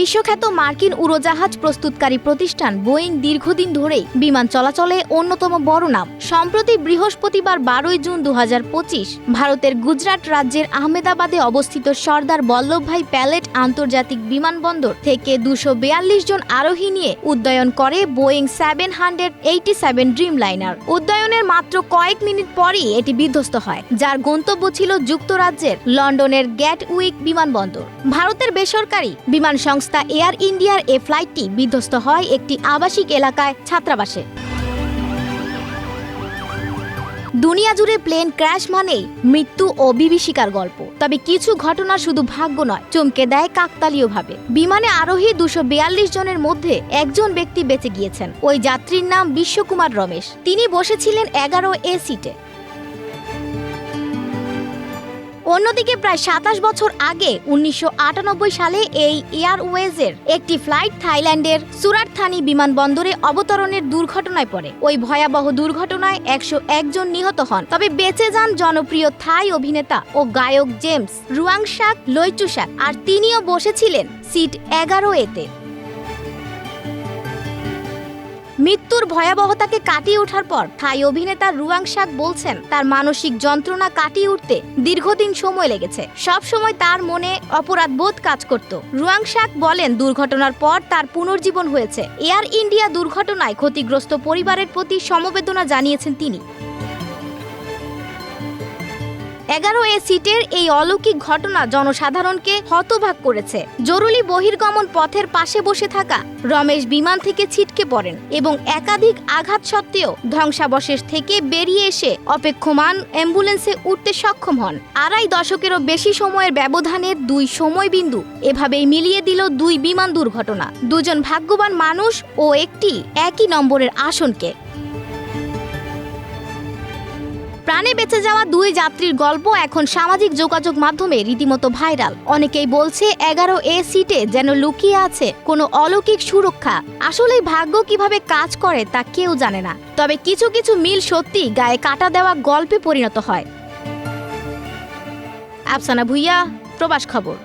বিশ্বখ্যাত মার্কিন উড়োজাহাজ প্রস্তুতকারী প্রতিষ্ঠান বোয়িং দীর্ঘদিন ধরেই বিমান চলাচলে অন্যতম বড় নাম। সম্প্রতি বৃহস্পতিবার বারোই জুন দু হাজার পঁচিশ ভারতের গুজরাট রাজ্যের আহমেদাবাদে অবস্থিত সর্দার বল্লভভাই প্যালেট আন্তর্জাতিক বিমানবন্দর থেকে দুশো জন আরোহী নিয়ে উড্ডয়ন করে Boeing seven hundred eighty seven dreamliner উড্ডয়নের মাত্র কয়েক মিনিট পরই এটি বিধ্বস্ত হয়, যার গন্তব্য ছিল যুক্তরাজ্যের লন্ডনের গ্যাট উইক বিমানবন্দর। ভারতের বেসরকারি বিমান সংস্থা এয়ার ইন্ডিয়ার এ ফ্লাইটটি বিধ্বস্ত হয় একটি আবাসিক এলাকায় ছাত্রাবাসে। দুনিয়া জুড়ে প্লেন ক্র্যাশ মানেই মৃত্যু ও বিভীষিকার গল্প। তবে কিছু ঘটনা শুধু ভাগ্য নয়, চমকে দেয় কাকতালীয়ভাবে বিমানে আরোহী দুশো বিয়াল্লিশ জনের মধ্যে একজন ব্যক্তি বেঁচে গিয়েছেন। ওই যাত্রীর নাম বিশ্বকুমার রমেশ। তিনি বসেছিলেন এগারো এ সিটে। অন্যদিকে প্রায় সাতাশ বছর আগে, উনিশশো আটানব্বই সালে এই এয়ারওয়েজের একটি ফ্লাইট থাইল্যান্ডের সুরাটথানি বিমানবন্দরে অবতরণের দুর্ঘটনায় পড়ে। ওই ভয়াবহ দুর্ঘটনায় একশো একজন নিহত হন। তবে বেঁচে যান জনপ্রিয় থাই অভিনেতা ও গায়ক জেমস রুয়াংশাক, লইচুশাক আর তিনিও বসেছিলেন সিট এগারো এতে মৃত্যুর ভয়াবহতাকে কাটিয়ে ওঠার পর থাই অভিনেতা রুয়াং শাক বলছেন, তার মানসিক যন্ত্রণা কাটিয়ে উঠতে দীর্ঘদিন সময় লেগেছে। সব সময় তার মনে অপরাধ বোধ কাজ করত। রুয়াং শাক বলেন, দুর্ঘটনার পর তার পুনর্জীবন হয়েছে। এয়ার ইন্ডিয়া দুর্ঘটনায় ক্ষতিগ্রস্ত পরিবারের প্রতি সমবেদনা জানিয়েছেন তিনি। এগারো এ সিটের এই অলৌকিক ঘটনা জনসাধারণকে হতবাক করেছে। জরুরি বহির্গমন পথের পাশে বসে থাকা রমেশ বিমান থেকে ছিটকে পড়েন এবং একাধিক আঘাত সত্ত্বেও ধ্বংসাবশেষ থেকে বেরিয়ে এসে অপেক্ষমান অ্যাম্বুলেন্সে উঠতে সক্ষম হন। আড়াই দশকেরও বেশি সময়ের ব্যবধানের দুই সময় বিন্দু এভাবেই মিলিয়ে দিল দুই বিমান দুর্ঘটনা। দুজন ভাগ্যবান মানুষ ও একটি একই নম্বরের আসনকে। প্রাণে বেঁচে যাওয়া দুই যাত্রীর গল্প এখন সামাজিক যোগাযোগ মাধ্যমে রীতিমতো ভাইরাল। অনেকেই বলছে এগারো এ সিটে যেন লুকিয়ে আছে কোনো অলৌকিক সুরক্ষা। আসলে ভাগ্য কীভাবে কাজ করে তা কেউ জানে না। তবে কিছু কিছু মিল সত্যি গায়ে কাটা দেওয়া গল্পে পরিণত হয়। আফসানা ভুইয়া, প্রবাস খবর।